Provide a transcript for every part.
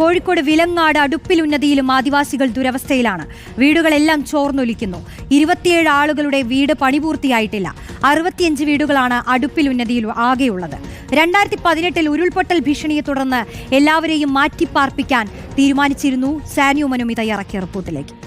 കോഴിക്കോട് വിലങ്ങാട് അടുപ്പിൽ ഉന്നതിയിലും ആദിവാസികൾ ദുരവസ്ഥയിലാണ്. വീടുകളെല്ലാം ചോർന്നൊലിക്കുന്നു. ഇരുപത്തിയേഴ് ആളുകളുടെ വീട് പണിപൂർത്തിയായിട്ടില്ല. അറുപത്തിയഞ്ച് വീടുകളാണ് അടുപ്പിൽ ഉന്നതിയിൽ ആകെയുള്ളത്. രണ്ടായിരത്തി പതിനെട്ടിൽ ഉരുൾപൊട്ടൽ ഭീഷണിയെ തുടർന്ന് എല്ലാവരെയും മാറ്റിപ്പാർപ്പിക്കാൻ തീരുമാനിച്ചിരുന്നു സാന്യൂമനും തയ്യാറാക്കിയ റിപ്പോർട്ടിലേക്ക്.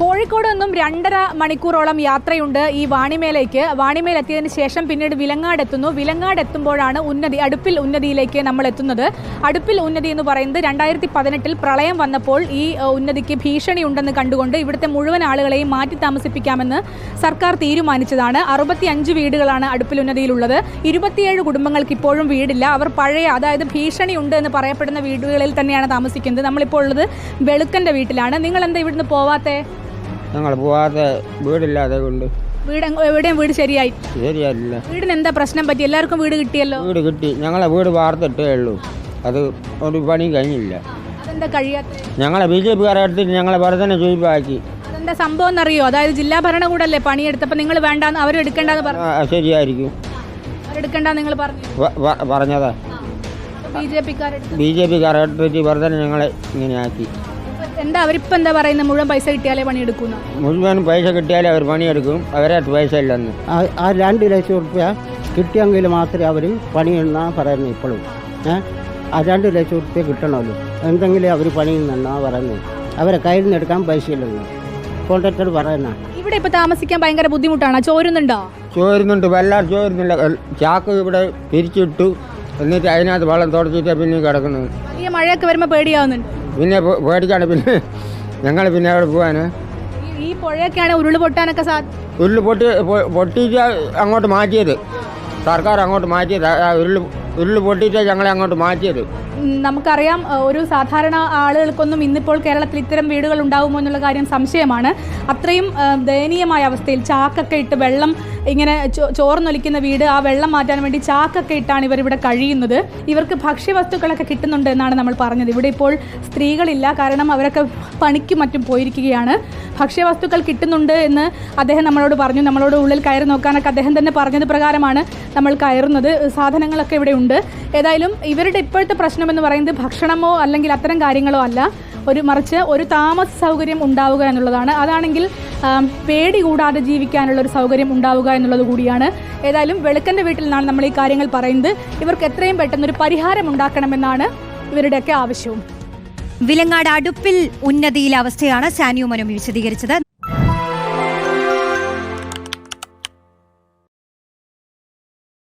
കോഴിക്കോട് നിന്നും രണ്ടര മണിക്കൂറോളം യാത്രയുണ്ട് ഈ വാണിമേലേക്ക്. വാണിമേൽ എത്തിയതിന് ശേഷം പിന്നീട് വിലങ്ങാട് എത്തുന്നു വിലങ്ങാട് എത്തുമ്പോഴാണ് ഉന്നതി അടുപ്പിൽ ഉന്നതിയിലേക്ക് നമ്മൾ എത്തുന്നത്. അടുപ്പിൽ ഉന്നതി എന്ന് പറയുന്നത് രണ്ടായിരത്തി പതിനെട്ടിൽ പ്രളയം വന്നപ്പോൾ ഈ ഉന്നതിക്ക് ഭീഷണി ഉണ്ടെന്ന് കണ്ടുകൊണ്ട് ഇവിടുത്തെ മുഴുവൻ ആളുകളെയും മാറ്റി താമസിപ്പിക്കാമെന്ന് സർക്കാർ തീരുമാനിച്ചതാണ്. അറുപത്തി അഞ്ച് വീടുകളാണ് അടുപ്പിൽ ഉന്നതിയിലുള്ളത്. ഇരുപത്തിയേഴ് കുടുംബങ്ങൾക്ക് ഇപ്പോഴും വീടില്ല. അവർ പഴയ അതായത് ഭീഷണി ഉണ്ട് എന്ന് പറയപ്പെടുന്ന വീടുകളിൽ തന്നെയാണ് താമസിക്കുന്നത്. നമ്മളിപ്പോൾ ഉള്ളത് വെളുക്കന്റെ വീട്ടിലാണ്. നിങ്ങൾ എന്താ ഇവിടുന്ന് പോവാത്തെ? ഞങ്ങൾ പോവാതെ വീടില്ലാതെ കൊണ്ട്. വീട് എവിടെയും വീട് ശരിയായി. ശരിയല്ല വീടിന് എന്താ പ്രശ്നം പറ്റി? എല്ലാവർക്കും വീട് കിട്ടിയല്ലോ? വീട് കിട്ടി. ഞങ്ങളെ വീട് വാർത്തിട്ടേ ഉള്ളൂ. അത് ഒരു പണി കഴിഞ്ഞില്ല. അതെന്താ കഴിയാത്ത ഞങ്ങളെ ബി ജെ പിക്കാരെ എടുത്തിട്ട് ഞങ്ങളെ വർധന ചുയിപ്പാക്കി അതെന്താ സംഭവം എന്നറിയോ? അതായത് ജില്ലാ ഭരണകൂടല്ലേ പണിയെടുത്തപ്പോൾ നിങ്ങൾ വേണ്ടാന്ന് അവർ എടുക്കേണ്ടെന്ന് പറഞ്ഞു. ശരിയായിരിക്കും. അവരെടുക്കേണ്ടെന്ന് നിങ്ങൾ പറഞ്ഞു. വ- വ- പറഞ്ഞതാ. ബി ജെ പിക്കാരെടുത്ത് ബി ജെ പിക്കാരെ എടുത്തിട്ട് വർധന ഞങ്ങളെ ഇങ്ങനെ ആക്കി. എന്താ അവരിപ്പോൾ എന്താ പറയുന്നത്? മുഴുവൻ പൈസ കിട്ടിയാലേ പണിയെടുക്കുന്നു? മുഴുവൻ പൈസ കിട്ടിയാലേ അവർ പണിയെടുക്കും. അവരെ പൈസ ഇല്ലെന്ന്. ആ- രണ്ട് ലക്ഷം റുപ്യ കിട്ടിയെങ്കിൽ മാത്രമേ അവർ പണിയെന്നാ പറയുന്നത് ഇപ്പോഴും ഏ? ആ രണ്ട് ലക്ഷം റുപ്യ കിട്ടണമല്ലോ. എന്തെങ്കിലും അവർ പണിയെന്നാ പറയുന്നത് അവരെ കയ്യിൽ നിന്ന് എടുക്കാൻ പൈസ ഇല്ലെന്ന്. കോൺട്രാക്ടർ പറയുന്ന. ഇവിടെ ഇപ്പൊ താമസിക്കാൻ ഭയങ്കര ബുദ്ധിമുട്ടാണ്. ചോരുന്നുണ്ടോ? ചോരുന്നുണ്ട്. വല്ലാതെ ചോരുന്നില്ല. ചാക്ക് ഇവിടെ പിരിച്ചിട്ടു. എന്നിട്ട് അതിനകത്ത് വെള്ളം തുടച്ചിട്ട് പിന്നെ കിടക്കുന്നത്. ഈ മഴയൊക്കെ വരുമ്പോൾ പേടിയാവുന്നുണ്ട്. പിന്നെ പേടിക്കാണ് പിന്നെ ഞങ്ങൾ പിന്നെ അവിടെ പോവാന്. ഈ- പുഴയൊക്കെയാണ് ഉരുൾ പൊട്ടാനൊക്കെ ഉരുൾ പൊട്ടി പൊട്ടിയിട്ട് അങ്ങോട്ട് മാറ്റിയത്. സർക്കാർ അങ്ങോട്ട് മാറ്റിയത്. ഉരുൾ ഉരുൾ പൊട്ടിയിട്ട് ഞങ്ങളെ അങ്ങോട്ട് മാറ്റിയത്. നമുക്കറിയാം ഒരു സാധാരണ ആളുകൾക്കൊന്നും ഇന്നിപ്പോൾ കേരളത്തിൽ ഇത്തരം വീടുകൾ ഉണ്ടാവുമോ എന്നുള്ള കാര്യം സംശയമാണ്. അത്രയും ദയനീയമായ അവസ്ഥയിൽ ചാക്കൊക്കെ ഇട്ട് വെള്ളം ഇങ്ങനെ ചോർന്നൊലിക്കുന്ന വീട് ആ വെള്ളം മാറ്റാൻ വേണ്ടി ചാക്കൊക്കെ ഇട്ടാണ് ഇവർ ഇവിടെ കഴിയുന്നത്. ഇവർക്ക് ഭക്ഷ്യവസ്തുക്കളൊക്കെ കിട്ടുന്നുണ്ട് എന്നാണ് നമ്മൾ പറഞ്ഞത്. ഇവിടെ ഇപ്പോൾ സ്ത്രീകളില്ല കാരണം അവരൊക്കെ പണിക്ക് മറ്റും പോയിരിക്കുകയാണ്. ഭക്ഷ്യവസ്തുക്കൾ കിട്ടുന്നുണ്ട് എന്ന് അദ്ദേഹം നമ്മളോട് പറഞ്ഞു. നമ്മളോട് ഉള്ളിൽ കയറി നോക്കാനൊക്കെ അദ്ദേഹം തന്നെ പറഞ്ഞത് പ്രകാരമാണ് നമ്മൾ കയറുന്നത്. സാധനങ്ങളൊക്കെ ഇവിടെ ഉണ്ട്. ഏതായാലും ഇവരുടെ ഇപ്പോഴത്തെ പ്രശ്നമെന്ന് പറയുന്നത് ഭക്ഷണമോ അല്ലെങ്കിൽ അത്തരം കാര്യങ്ങളോ അല്ല. ഒരു മറിച്ച് ഒരു താമസ സൗകര്യം ഉണ്ടാവുക എന്നുള്ളതാണ്. അതാണെങ്കിൽ പേടി കൂടാതെ ജീവിക്കാനുള്ള ഒരു സൗകര്യം ഉണ്ടാവുക എന്നുള്ളത് കൂടിയാണ്. ഏതായാലും വെളുക്കന്റെ വീട്ടിൽ നിന്നാണ് നമ്മൾ ഈ കാര്യങ്ങൾ പറയുന്നത്. ഇവർക്ക് എത്രയും പെട്ടെന്ന് ഒരു പരിഹാരം ഉണ്ടാക്കണമെന്നാണ് ഇവരുടെയൊക്കെ ആവശ്യവും. വിലങ്ങാട് അടുപ്പിൽ ഉന്നതിയിലെ അവസ്ഥയാണ് സാനിയുമനും വിശദീകരിച്ചത്.